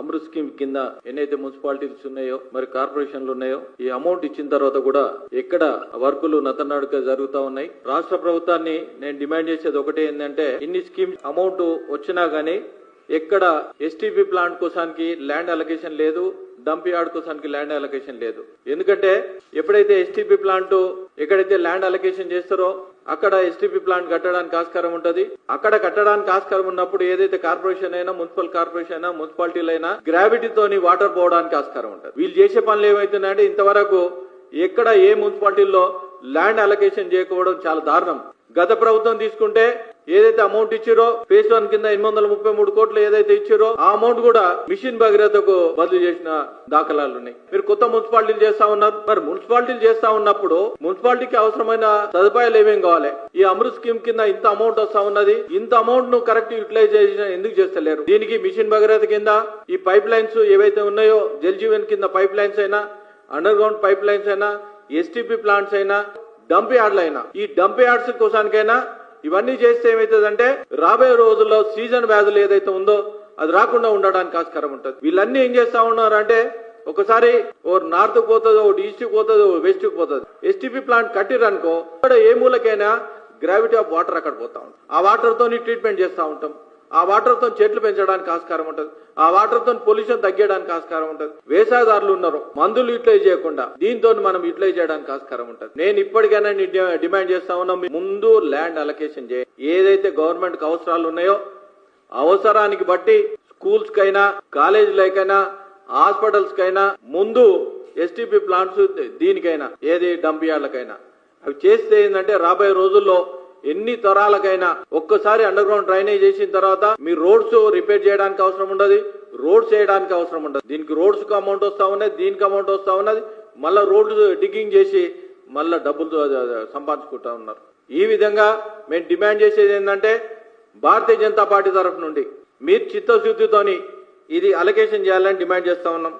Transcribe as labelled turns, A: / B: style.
A: Amrit scheme కింద ఎన్నైతే municipalities ఉన్నాయో మరి కార్పొరేషన్లు ఉన్నాయో ఈ అమౌంట్ ఇచ్చిన తర్వాత కూడా ఎక్కడ వర్కులు నతనాడుక జరుగుతా ఉన్నాయి. రాష్ట్ర ప్రభుత్వాన్ని నేను డిమాండ్ చేసేది ఒకటే ఏంటంటే ఇన్ని స్కీమ్స్ అమౌంట్ వచ్చినా గానీ ఎక్కడ ఎస్టీపీ ప్లాంట్ కోసానికి ల్యాండ్ అలొకేషన్ లేదు డంప్ యార్డ్ కోసానికి ల్యాండ్ అలొకేషన్ లేదు. ఎందుకంటే ఎప్పుడైతే ఎస్టీపీ ప్లాంట్ ఎక్కడైతే ల్యాండ్ అలొకేషన్ చేస్తారో అక్కడ ఎస్టీపీ ప్లాంట్ కట్టడానికి ఆస్కారం ఉంటది. అక్కడ కట్టడానికి ఆస్కారం ఉన్నప్పుడు ఏదైతే కార్పొరేషన్ అయినా మున్సిపల్ కార్పొరేషన్ అయినా మున్సిపాలిటీలు అయినా గ్రావిటీతోని వాటర్ పోవడానికి ఆస్కారం ఉంటది. వీళ్ళు చేసే పనులు ఏమైతున్నాయంటే ఇంతవరకు ఎక్కడ ఏ మున్సిపాలిటీల్లో ల్యాండ్ అలొకేషన్ చేయకపోవడం చాలా దారుణం. గత ప్రభుత్వం తీసుకుంటే ఏదైతే అమౌంట్ ఇచ్చారో ఫేజ్ వన్ కింద ఎనిమిది వందల ముప్పై మూడు కోట్లు ఏదైతే ఇచ్చారో ఆ అమౌంట్ కూడా మిషన్ భగీరథకు బదిలీ చేసిన దాఖలాలు ఉన్నాయి. మీరు కొత్త మున్సిపాలిటీలు చేస్తా ఉన్నారు. మరి మున్సిపాలిటీలు చేస్తా ఉన్నప్పుడు మున్సిపాలిటీకి అవసరమైన సదుపాయాలు ఏమేం కావాలి? ఈ అమృత్ స్కీమ్ కింద ఇంత అమౌంట్ వస్తా ఉన్నది. ఇంత అమౌంట్ను కరెక్ట్ యూటిలైజేషన్ ఎందుకు చేస్తలేరు? దీనికి మిషన్ భగీరథ కింద ఈ పైప్ లైన్స్ ఏవైతే ఉన్నాయో జల్ జీవన్ కింద పైప్ లైన్స్ అయినా అండర్ గ్రౌండ్ పైప్ లైన్స్ అయినా ఎస్టీపీ ప్లాంట్స్ అయినా డంప్ యార్డ్లు అయినా ఈ డంప్ యార్డ్స్ కోసానికైనా ఇవన్నీ చేస్తే ఏమవుతుందంటే రాబోయే రోజుల్లో సీజన్ వ్యాధులు ఏదైతే ఉందో అది రాకుండా ఉండడానికి ఆస్కారం ఉంటుంది. వీళ్ళన్నీ ఏం చేస్తా ఉన్నారు అంటే ఒకసారి ఓ నార్త్ పోతుందో ఒకటి ఈస్ట్ పోతుందో వెస్ట్ పోతుంది. ఎస్టీపీ ప్లాంట్ కట్టిరనుకో అక్కడ ఏ మూలకైనా గ్రావిటీ ఆఫ్ వాటర్ అక్కడ పోతా ఉంటాం ఆ వాటర్ తోని ట్రీట్మెంట్ చేస్తా ఉంటాం. ఆ వాటర్తో చెట్లు పెంచడానికి ఆస్కారం ఉంటుంది. ఆ వాటర్తో పొల్యూషన్ తగ్గడానికి ఆస్కారం ఉంటుంది. వేసాదారులు ఉన్నారు. మందులు యూటిలైజ్ చేయకుండా దీంతో మనం యూటిలైజ్ చేయడానికి ఆస్కారం ఉంటుంది. నేను ఇప్పటికైనా డిమాండ్ చేస్తా ఉన్నా ముందు ల్యాండ్ అలొకేషన్ చేయండి ఏదైతే గవర్నమెంట్ అవసరాలు ఉన్నాయో అవసరానికి బట్టి స్కూల్స్ కైనా కాలేజీలకైనా హాస్పిటల్స్ కైనా ముందు ఎస్టీపీ ప్లాంట్స్ దీనికైనా ఏది డంప్ యార్డ్లకైనా. అవి చేస్తే ఏంటంటే రాబోయే రోజుల్లో ఎన్ని తరాలకైనా ఒక్కసారి అండర్ గ్రౌండ్ డ్రైనేజ్ చేసిన తర్వాత మీ రోడ్స్ రిపేర్ చేయడానికి అవసరం ఉండదు రోడ్స్ చేయడానికి అవసరం ఉండదు. దీనికి రోడ్స్కు అమౌంట్ వస్తా ఉన్నది దీనికి అమౌంట్ వస్తా ఉన్నది మళ్ళా రోడ్లు డిగ్గింగ్ చేసి మళ్ళా డబ్బులు సంపాదించుకుంటా ఉన్నారు. ఈ విధంగా మేము డిమాండ్ చేసేది ఏంటంటే భారతీయ జనతా పార్టీ తరఫు నుండి మీరు చిత్తశుద్ధితోని ఇది అలొకేషన్ చేయాలని డిమాండ్ చేస్తా ఉన్నాం.